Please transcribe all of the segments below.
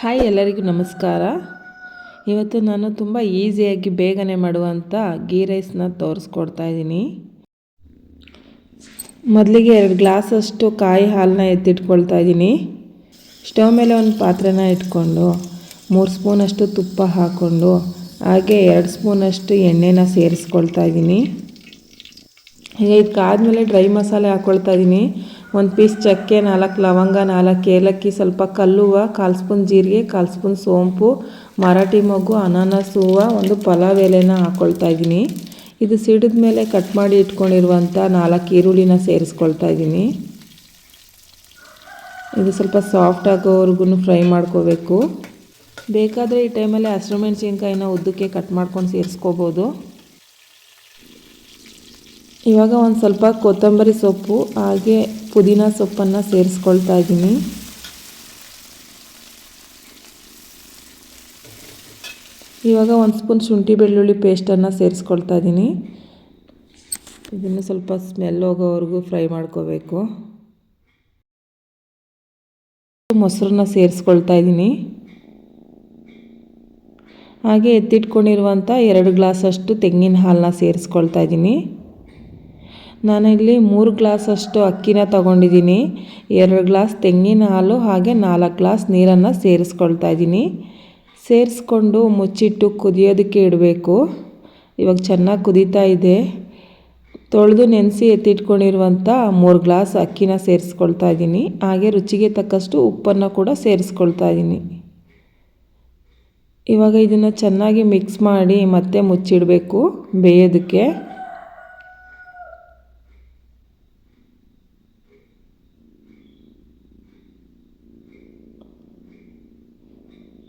Hi ಎಲ್ಲರಿಗೂ ನಮಸ್ಕಾರ. ಇವತ್ತು ನಾನು ತುಂಬ ಈಸಿಯಾಗಿ ಬೇಗನೆ ಮಾಡುವಂಥ ಗೀ ರೈಸ್ನ ತೋರಿಸ್ಕೊಡ್ತಾ ಇದ್ದೀನಿ. ಮೊದಲಿಗೆ ಎರಡು ಗ್ಲಾಸಷ್ಟು ಕಾಯಿ ಹಾಲನ್ನ ಎತ್ತಿಟ್ಕೊಳ್ತಾ ಇದ್ದೀನಿ. ಸ್ಟವ್ ಮೇಲೆ ಒಂದು ಪಾತ್ರೆನ ಇಟ್ಕೊಂಡು ಮೂರು ಸ್ಪೂನಷ್ಟು ತುಪ್ಪ ಹಾಕ್ಕೊಂಡು ಹಾಗೆ ಎರಡು ಸ್ಪೂನಷ್ಟು ಎಣ್ಣೆನ ಸೇರಿಸ್ಕೊಳ್ತಾ ಇದ್ದೀನಿ. ಈಗ ಇದಕ್ಕಾದ್ಮೇಲೆ ಡ್ರೈ ಮಸಾಲೆ ಹಾಕ್ಕೊಳ್ತಾ ಇದ್ದೀನಿ. ಒಂದು ಪೀಸ್ ಚಕ್ಕೆ, ನಾಲ್ಕು ಲವಂಗ, ನಾಲ್ಕು ಏಲಕ್ಕಿ, ಸ್ವಲ್ಪ ಕಲ್ಲುವ, ಕಾಲು ಸ್ಪೂನ್ ಜೀರಿಗೆ, ಕಾಲು ಸ್ಪೂನ್ ಸೋಂಪು, ಮರಾಠಿ ಮೊಗ್ಗು, ಅನಾನಸ್ ಹೂವು, ಒಂದು ಪಲಾವ್ ಎಲೆನ ಹಾಕ್ಕೊಳ್ತಾ ಇದ್ದೀನಿ. ಇದು ಸಿಡಿದ ಮೇಲೆ ಕಟ್ ಮಾಡಿ ಇಟ್ಕೊಂಡಿರುವಂಥ ನಾಲ್ಕು ಈರುಳ್ಳಿನ ಸೇರಿಸ್ಕೊಳ್ತಾ ಇದ್ದೀನಿ. ಇದು ಸ್ವಲ್ಪ ಸಾಫ್ಟ್ ಆಗೋವರೆಗೂ ಫ್ರೈ ಮಾಡ್ಕೋಬೇಕು. ಬೇಕಾದರೆ ಈ ಟೈಮಲ್ಲಿ ಹಸಿರು ಮೆಣಸಿನ್ಕಾಯಿನ ಉದ್ದಕ್ಕೆ ಕಟ್ ಮಾಡ್ಕೊಂಡು ಸೇರಿಸ್ಕೋಬೋದು. ಇವಾಗ ಒಂದು ಸ್ವಲ್ಪ ಕೊತ್ತಂಬರಿ ಸೊಪ್ಪು, ಹಾಗೆ ಪುದೀನ ಸೊಪ್ಪನ್ನು ಸೇರಿಸ್ಕೊಳ್ತಾ ಇದ್ದೀನಿ ಇವಾಗ ಒಂದು ಸ್ಪೂನ್ ಶುಂಠಿ ಬೆಳ್ಳುಳ್ಳಿ ಪೇಸ್ಟನ್ನು ಸೇರಿಸ್ಕೊಳ್ತಾ ಇದ್ದೀನಿ ಇದನ್ನು ಸ್ವಲ್ಪ ಸ್ಮೆಲ್ ಹೋಗೋವರೆಗೂ ಫ್ರೈ ಮಾಡ್ಕೋಬೇಕು. ಮೊಸರನ್ನ ಸೇರಿಸ್ಕೊಳ್ತಾ ಇದ್ದೀನಿ ಹಾಗೆ ಎತ್ತಿಟ್ಕೊಂಡಿರುವಂಥ ಎರಡು ಗ್ಲಾಸಷ್ಟು ತೆಂಗಿನ ಹಾಲನ್ನ ಸೇರಿಸ್ಕೊಳ್ತಾ ಇದ್ದೀನಿ ನಾನಿಲ್ಲಿ ಮೂರು ಗ್ಲಾಸಷ್ಟು ಅಕ್ಕಿನ ತಗೊಂಡಿದ್ದೀನಿ. ಎರಡು ಗ್ಲಾಸ್ ತೆಂಗಿನ ಹಾಲು ಹಾಗೆ ನಾಲ್ಕು ಗ್ಲಾಸ್ ನೀರನ್ನು ಸೇರಿಸ್ಕೊಳ್ತಾ ಇದ್ದೀನಿ. ಸೇರಿಸ್ಕೊಂಡು ಮುಚ್ಚಿಟ್ಟು ಕುದಿಯೋದಕ್ಕೆ ಇಡಬೇಕು. ಇವಾಗ ಚೆನ್ನಾಗಿ ಕುದೀತಾ ಇದೆ. ತೊಳೆದು ನೆನೆಸಿ ಎತ್ತಿಟ್ಕೊಂಡಿರುವಂಥ ಮೂರು ಗ್ಲಾಸ್ ಅಕ್ಕಿನ ಸೇರಿಸ್ಕೊಳ್ತಾ ಇದ್ದೀನಿ. ಹಾಗೆ ರುಚಿಗೆ ತಕ್ಕಷ್ಟು ಉಪ್ಪನ್ನು ಕೂಡ ಸೇರಿಸ್ಕೊಳ್ತಾ ಇದ್ದೀನಿ. ಇವಾಗ ಇದನ್ನು ಚೆನ್ನಾಗಿ ಮಿಕ್ಸ್ ಮಾಡಿ ಮತ್ತೆ ಮುಚ್ಚಿಡಬೇಕು ಬೇಯೋದಕ್ಕೆ.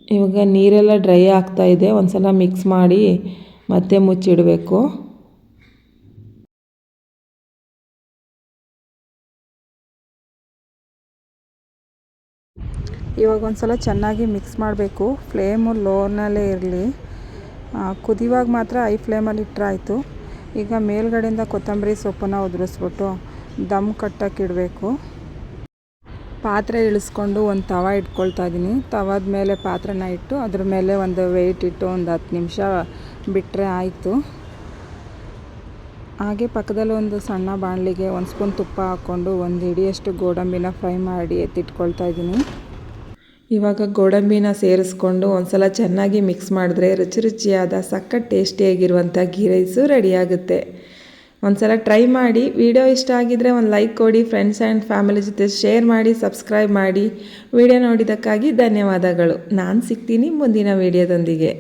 ಇವಾಗ ನೀರೆಲ್ಲ ಡ್ರೈ ಆಗ್ತಾ ಇದೆ. ಒಂದು ಸಲ ಮಿಕ್ಸ್ ಮಾಡಿ ಮತ್ತೆ ಮುಚ್ಚಿಡಬೇಕು. ಇವಾಗ ಒಂದು ಸಲ ಚೆನ್ನಾಗಿ ಮಿಕ್ಸ್ ಮಾಡಬೇಕು. ಫ್ಲೇಮು ಲೋನಲ್ಲೇ ಇರಲಿ. ಕುದಿಯುವಾಗ ಮಾತ್ರ ಐ ಫ್ಲೇಮಲ್ಲಿ ಇಟ್ಟರಾಯಿತು ಈಗ ಮೇಲ್ಗಡೆಯಿಂದ ಕೊತ್ತಂಬರಿ ಸೊಪ್ಪನ್ನು ಉದುರಿಸ್ಬಿಟ್ಟು ದಮ್ ಕಟ್ಟೋಕ್ಕಿಡಬೇಕು ಪಾತ್ರೆ ಇಳಿಸ್ಕೊಂಡು ಒಂದು ತವ ಇಟ್ಕೊಳ್ತಾ ಇದ್ದೀನಿ. ತವದ ಮೇಲೆ ಪಾತ್ರೆನ ಇಟ್ಟು ಅದ್ರ ಮೇಲೆ ಒಂದು ವೆಯ್ಟ್ ಇಟ್ಟು ಒಂದು ಹತ್ತು ನಿಮಿಷ ಬಿಟ್ಟರೆ ಆಯಿತು. ಹಾಗೆ ಪಕ್ಕದಲ್ಲಿ ಒಂದು ಸಣ್ಣ ಬಾಣಲಿಗೆ ಒಂದು ಸ್ಪೂನ್ ತುಪ್ಪ ಹಾಕ್ಕೊಂಡು ಒಂದು ಹಿಡಿಯಷ್ಟು ಗೋಡಂಬಿನ ಫ್ರೈ ಮಾಡಿ ಎತ್ತಿಟ್ಕೊಳ್ತಾ ಇದ್ದೀನಿ. ಇವಾಗ ಗೋಡಂಬಿನ ಸೇರಿಸ್ಕೊಂಡು ಒಂದು ಸಲ ಚೆನ್ನಾಗಿ ಮಿಕ್ಸ್ ಮಾಡಿದ್ರೆ ರುಚಿ ರುಚಿಯಾದ ಸಖತ್ ಟೇಸ್ಟಿಯಾಗಿರುವಂಥ ಗೀ ರೈಸು ರೆಡಿಯಾಗುತ್ತೆ ಒಂದು ಸಲ ಟ್ರೈ ಮಾಡಿ. ವಿಡಿಯೋ ಇಷ್ಟ ಆಗಿದ್ದರೆ ಒಂದು ಲೈಕ್ ಕೊಡಿ ಫ್ರೆಂಡ್ಸ್ ಆ್ಯಂಡ್ ಫ್ಯಾಮಿಲಿ ಜೊತೆ ಶೇರ್ ಮಾಡಿ ಸಬ್ಸ್ಕ್ರೈಬ್ ಮಾಡಿ. ವಿಡಿಯೋ ನೋಡಿದ್ದಕ್ಕಾಗಿ ಧನ್ಯವಾದಗಳು. ನಾನು ಸಿಗ್ತೀನಿ ಮುಂದಿನ ವಿಡಿಯೋದೊಂದಿಗೆ.